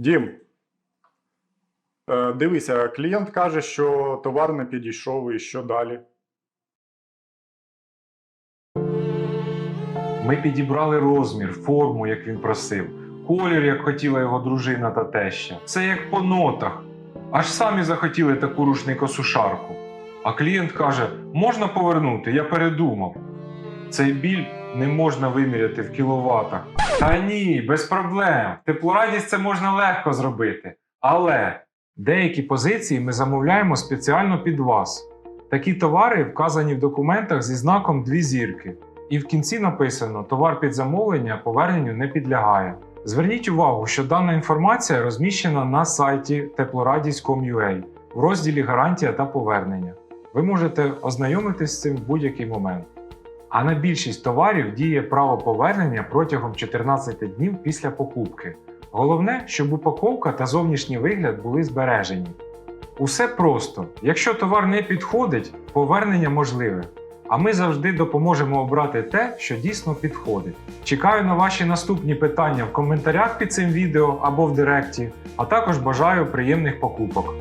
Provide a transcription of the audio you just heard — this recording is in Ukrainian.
Дім, е, дивися, клієнт каже, що товар не підійшов і що далі. Ми підібрали розмір, форму, як він просив, колір, як хотіла його дружина та теща. Це як по нотах. Аж самі захотіли таку рушникосушарку. А клієнт каже: можна повернути, я передумав. Цей біль не можна виміряти в кіловатах. Та ні, без проблем. Теплорадість це можна легко зробити. Але деякі позиції ми замовляємо спеціально під вас. Такі товари вказані в документах зі знаком дві зірки. І в кінці написано: товар під замовлення поверненню не підлягає. Зверніть увагу, що дана інформація розміщена на сайті теплорадість.com.ua в розділі Гарантія та повернення. Ви можете ознайомитись з цим в будь-який момент. А на більшість товарів діє право повернення протягом 14 днів після покупки. Головне, щоб упаковка та зовнішній вигляд були збережені. Усе просто. Якщо товар не підходить, повернення можливе. А ми завжди допоможемо обрати те, що дійсно підходить. Чекаю на ваші наступні питання в коментарях під цим відео або в директі, а також бажаю приємних покупок.